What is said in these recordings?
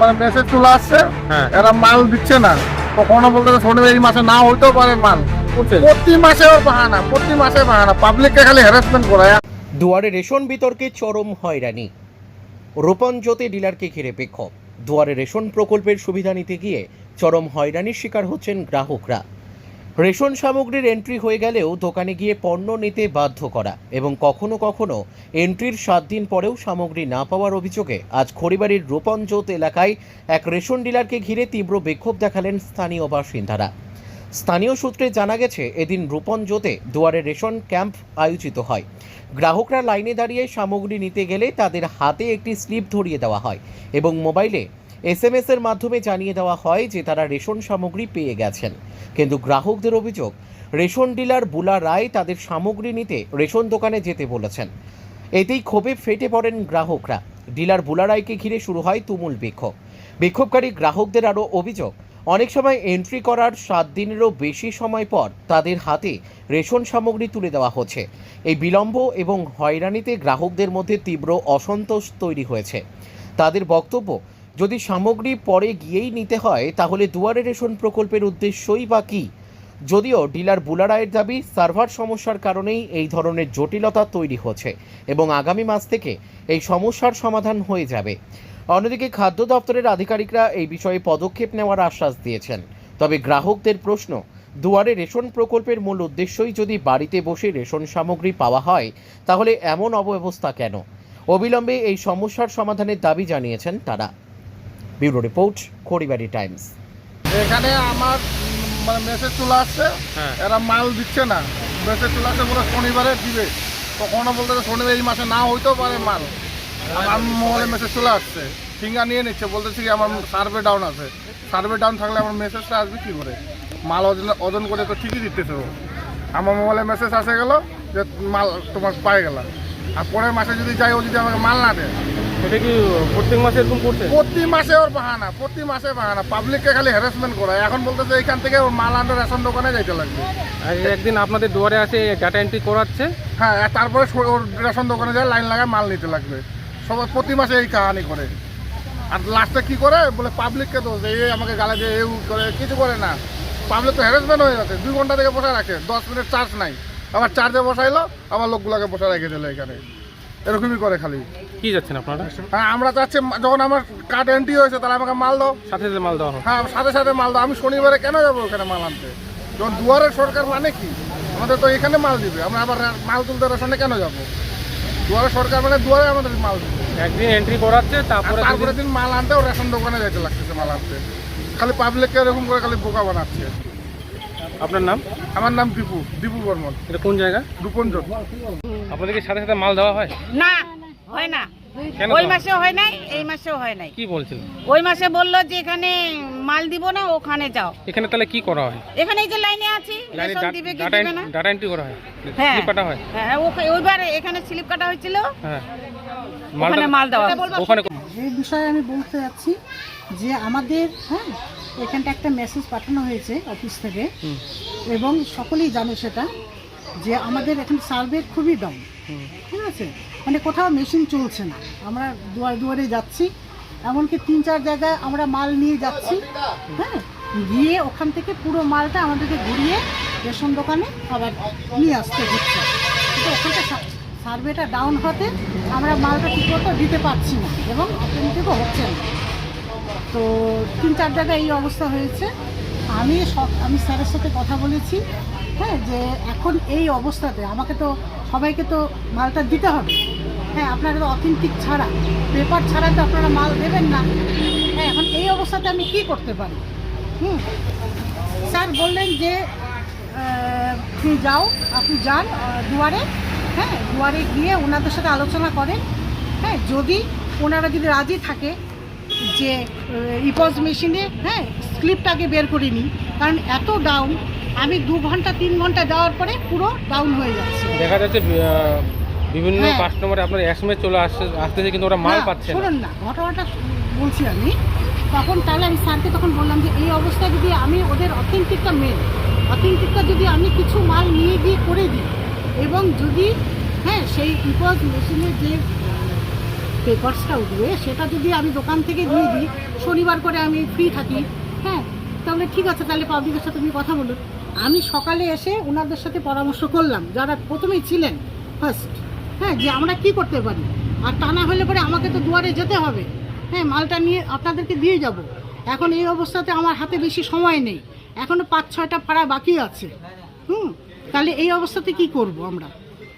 মানে মেসেজ চলে আসছে হ্যাঁ। এরা মাল দিচ্ছে না। কখনো বলতে শনিবার মাসে না হইতেও পারে মাল। প্রতি মাসে ওর বাহানা প্রতি মাসে বাহানা। পাবলিককে খালি হ্যারাসমেন্ট করায় দুয়ারে রেশন বিতর্কে চরম হয়রানি। রোপনজ্যোতি ডিলারকে ঘিরে বিক্ষোভ। দুয়ারে রেশন প্রকল্পের সুবিধা নিতে গিয়ে চরম হয়রানির শিকার হচ্ছেন গ্রাহকরা। রেশন সামগ্রীর এন্ট্রি হয়ে গেলেও দোকানে গিয়ে পণ্য নিতে বাধ্য করা এবং কখনো কখনো এন্ট্রির সাত দিন পরেও সামগ্রী না পাওয়ার অভিযোগে আজ খড়িবাড়ির রূপঞ্জোত এলাকায় এক রেশন ডিলারকে ঘিরে তীব্র বিক্ষোভ দেখালেন স্থানীয় বাসিন্দারা। স্থানীয় সূত্রে জানা গেছে, এদিন রূপঞ্জোতে দুয়ারে রেশন ক্যাম্প আয়োজিত হয়। গ্রাহকরা লাইনে দাঁড়িয়ে সামগ্রী নিতে গেলে তাদের হাতে একটি স্লিপ ধরিয়ে দেওয়া হয় এবং মোবাইলে এস এর মাধ্যমে জানিয়ে দেওয়া হয় যে তারা রেশন সামগ্রী পেয়ে গেছেন। কিন্তু গ্রাহকদের অভিযোগ, রেশন ডিলার বুলা রায় তাদের সামগ্রী নিতে রেশন দোকানে যেতে বলেছেন। এতেই ক্ষোভে ফেটে পড়েন গ্রাহকরা। ডিলার বুলা রায়কে ঘিরে শুরু হয় তুমুল বিক্ষোভ। বিক্ষোভকারী গ্রাহকদের আরও অভিযোগ, অনেক সময় এন্ট্রি করার সাত দিনেরও বেশি সময় পর তাদের হাতে রেশন সামগ্রী তুলে দেওয়া হচ্ছে। এই বিলম্ব এবং হয়রানিতে গ্রাহকদের মধ্যে তীব্র অসন্তোষ তৈরি হয়েছে। তাদের বক্তব্য যদি সামগ্রী পরে গিয়েই নিতে হয়, তাহলে দুয়ারে রেশন প্রকল্পের উদ্দেশ্যই বা কী? যদিও ডিলার বুলারায়ের দাবি, সার্ভার সমস্যার কারণেই এই ধরনের জটিলতা তৈরি হচ্ছে এবং আগামী মাস থেকে এই সমস্যার সমাধান হয়ে যাবে। অন্যদিকে খাদ্য দপ্তরের আধিকারিকরা এই বিষয়ে পদক্ষেপ নেওয়ার আশ্বাস দিয়েছেন। তবে গ্রাহকদের প্রশ্ন, দুয়ারে রেশন প্রকল্পের মূল উদ্দেশ্যই যদি বাড়িতে বসে রেশন সামগ্রী পাওয়া হয়, তাহলে এমন অব্যবস্থা কেন? অবিলম্বে এই সমস্যার সমাধানের দাবি জানিয়েছেন তারা। Bureau report Kharibari Times. এখানে আমার মানে মেসেজ চলে আসছে হ্যাঁ। এরা মাল দিচ্ছে না। মেসেজ চলে আসছে বলে শনিবারে দিবে। কখনো বলতে শনিবার এই মাসে না হইতেও পারে মাল। আমার মোবাইলে মেসেজ চলে আসছে। ফিঙ্গার নিয়ে নিচ্ছে বলতেছি কি আমার সার্ভে ডাউন আছে। সার্ভে ডাউন থাকলে আমার মেসেজটা আসবে কী করে? মাল ওজন ওজন করে তো ঠিকই দিতেছে ও। আমার মোবাইলে মেসেজ আসে গেল যে মাল তোমার পায়ে গেলাম। আর পরের মাসে যদি যাই ও যদি আমাকে মাল না দেয় এটা কি প্রত্যেক মাসে এরকম করছে প্রতি মাসে ওর বাহানা প্রতি মাসে বাহানা। পাবলিককে খালি হ্যারাসমেন্ট করা। এখন বলতেছে এইখান থেকে ওর মাল আনতে রেশন দোকানে যাইতে লাগবে। আর একদিন আপনাদের দুয়ারে আসে ডাটা এন্ট্রি করাচ্ছে। হ্যাঁ তারপরে ওর রেশন দোকানে যায় লাইন লাগায় মাল নিতে লাগবে। সবাই প্রতি মাসে এই কাহানি করে। আর লাস্টে কি করে? বলে পাবলিককে দোষ এই আমাকে গালে দিয়ে এউ করে কিছু করে না। পাবলিক তো হ্যারাসমেন্ট হয়ে যাচ্ছে। দুই ঘণ্টা থেকে বসে রাখে। দশ মিনিট চার্জ নাই। আবার চার্জে বসাইলো আবার লোকগুলোকে বসে রেখে দিল এখানে। এরকমই করে খালি। কি যাচ্ছেন আপনারা? হ্যাঁ আমরা চাচ্ছি যখন আমার কার্ড এন্ট্রি হয়েছে তাহলে আমাকে মাল দাও। সাথে সাথে মাল দাও হয় সাথে সাথে মাল দাও। আমি শনিবারে কেন যাব ওখানে মাল আনতে? যখন দুয়ারের সরকার মানে কি? আমাদের তো এখানে মাল দিবে। আমরা আবার মাল তুলতে রেশনে কেন যাব? দুয়ারের সরকার মানে দুয়ারে আমাদের মাল দিবে। একদিন এন্ট্রি করাচ্ছে তারপরে তারপরে দিন মাল আনতেও রেশন দোকানে যেতে লাগতেছে মাল আনতে। খালি পাবলিককে এরকম করে খালি বোকা বানাচ্ছে। আপনার নাম? আমার নাম দীপু দীপু বর্মন। এটা কোন জায়গা? রূপঞ্জন আপনাদেরকে সাথে সাথে মাল দেওয়া হয়? না হয় না। ওই? মাসেও হয় নাই এই মাসেও হয় নাই। কি বলছিল ওই মাসে বলল যে এখানে মাল দিব না ওখানে যাও। এখানে তাহলে কি করা হয়? এখানে এই যে লাইনে আছি লাইনে রেশন দিবে কি দিবে না। ডাটা এন্ট্রি করা হয়। হ্যাঁ। স্লিপ কাটা হয়? হ্যাঁ ওকে- ওইবার এখানে স্লিপ কাটা হয়েছিল। হ্যাঁ। ওখানে মাল দেওয়া ওখানে এই বিষয়ে আমি বলতে যাচ্ছি যে আমাদের হ্যাঁ এখানটা একটা মেসেজ পাঠানো হয়েছে অফিস থেকে। এবং সকলেই জানে সেটা। যে আমাদের এখন সার্ভে খুবই ডাউন ঠিক আছে? মানে কোথাও মেশিন চলছে না। আমরা দুয়ারে দুয়ারে যাচ্ছি, এমনকি তিন চার জায়গায় আমরা মাল নিয়ে যাচ্ছি হ্যাঁ? গিয়ে ওখান থেকে পুরো মালটা আমাদেরকে ঘুরিয়ে রেশন দোকানে আবার নিয়ে আসতে হচ্ছে। কিন্তু ওখানটা সার্ভেটা ডাউন হতে আমরা মালটা ঠিক মতো দিতে পারছি না এবং অথেন্টিকও হচ্ছে না। তো তিন চার জায়গায় এই অবস্থা হয়েছে। আমি সব আমি স্যারের সাথে কথা বলেছি। হ্যাঁ যে এখন এই অবস্থাতে আমাকে তো সবাইকে তো মালটা দিতে হবে। হ্যাঁ আপনারা তো অথেন্টিক ছাড়া পেপার ছাড়া তো আপনারা মাল দেবেন না। হ্যাঁ এখন এই অবস্থাতে আমি কি করতে পারি? হুম, স্যার বললেন যে আপনি যাও, আপনি যান দুয়ারে হ্যাঁ দুয়ারে গিয়ে ওনাদের সাথে আলোচনা করেন। হ্যাঁ যদি ওনারা যদি রাজি থাকে যে ইপজ মেশিনে হ্যাঁ স্লিপটাকে বের করে নিই কারণ এত ডাউন আমি দু ঘণ্টা তিন ঘণ্টা যাওয়ার পরে পুরো ডাউন হয়ে যাচ্ছে। দেখা যাচ্ছে বিভিন্ন হ্যাঁ। কাস্টমার আপনার এসমে চলে আসছে আসতেছে কিন্তু ওরা মাল পাচ্ছে না। শুনুন না ঘটনাটা বলছি আমি। তখন তাহলে আমি স্যারকে তখন বললাম যে এই অবস্থায় যদি আমি ওদের অথেন্টিকটা মেন অথেন্টিকটা যদি আমি কিছু মাল নিয়ে গিয়ে করে দিই এবং যদি হ্যাঁ সেই ইপজ মেশিনের যে পেপারসটা উঠবে সেটা যদি আমি দোকান থেকে দিয়ে দিই শনিবার করে আমি ফ্রি থাকি হ্যাঁ তাহলে ঠিক আছে তাহলে পাবলিকের সাথে তুমি কথা বলুন আমি সকালে এসে ওনাদের সাথে পরামর্শ করলাম, যারা প্রথমেই ছিলেন ফার্স্ট হ্যাঁ যে আমরা কি করতে পারি? আর টানা হলে পরে আমাকে তো দুয়ারে যেতে হবে। হ্যাঁ মালটা নিয়ে আপনাদেরকে দিয়ে যাব। এখন এই অবস্থাতে আমার হাতে বেশি সময় নেই। এখনও পাঁচ, ছয়টা পাড়া বাকি আছে। হুম, তাহলে এই অবস্থাতে কি করব আমরা?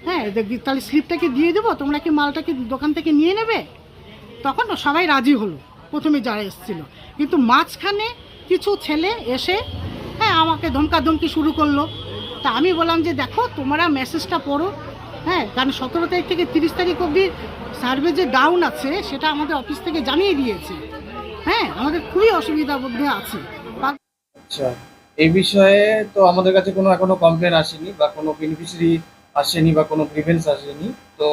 হ্যাঁ তাহলে স্লিপটাকে দিয়ে দেবো? তোমরা কি মালটাকে দোকান থেকে নিয়ে নেবে? তখন সবাই রাজি হলো, প্রথমে যারা এসেছিল। কিন্তু মাঝখানে কিছু ছেলে এসে হ্যাঁ আমাকে ধমকাধমকি শুরু করল। তা আমি বললাম যে, দেখো, তোমরা মেসেজটা পড়ো। হ্যাঁ কারণ সতেরো তারিখ থেকে তিরিশ তারিখ অবধি সার্ভে যে ডাউন আছে, সেটা আমাদের অফিস থেকে জানিয়ে দিয়েছে। হ্যাঁ আমাদের খুবই অসুবিধার মধ্যে আছে। আচ্ছা এই বিষয়ে তো আমাদের কাছে কোনো এখনও কমপ্লেন আসেনি বা কোনো বেনিফিশিয়ারি আসেনি বা কোনো গ্রিভেন্স আসেনি। তো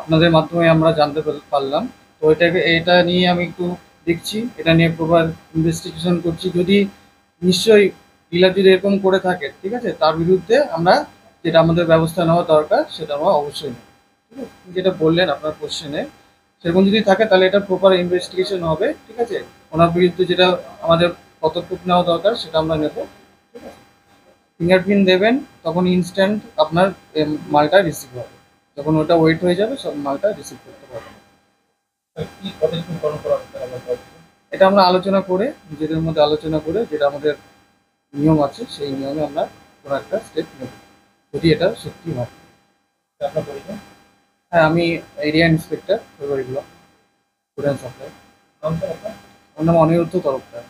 আপনাদের মাধ্যমে আমরা জানতে পারলাম। তো এটাকে এটা নিয়ে আমি একটু দেখছি। এটা নিয়ে প্রপার ইনভেস্টিগেশন করছি। যদি নিশ্চয়ই ডিলার যদি এরকম করে থাকে ঠিক আছে? তার বিরুদ্ধে আমরা যেটা আমাদের ব্যবস্থা নেওয়া দরকার সেটা আমরা অবশ্যই নেব ঠিক আছে? যেটা বললেন আপনার কোশ্চেনে সেরকম যদি থাকে তাহলে এটা প্রপার ইনভেস্টিগেশন হবে ঠিক আছে? ওনার বিরুদ্ধে যেটা আমাদের পদক্ষেপ নেওয়া দরকার সেটা আমরা নেব ঠিক আছে? ফিঙ্গারপ্রিন্ট দেবেন তখন ইনস্ট্যান্ট আপনার মালটা রিসিভ হবে। যখন ওটা ওয়েট হয়ে যাবে সব মালটা রিসিভ করতে পারবেন। এটা আমরা আলোচনা করে নিজেদের মধ্যে আলোচনা করে যেটা আমাদের নিয়ম আছে, সেই নিয়মে আমরা কোনো একটা স্টেপ নেব। যদি এটা সত্যি হয় হ্যাঁ আমি area inspector February block student supply আমার নাম অনিরুদ্ধ তরফদার।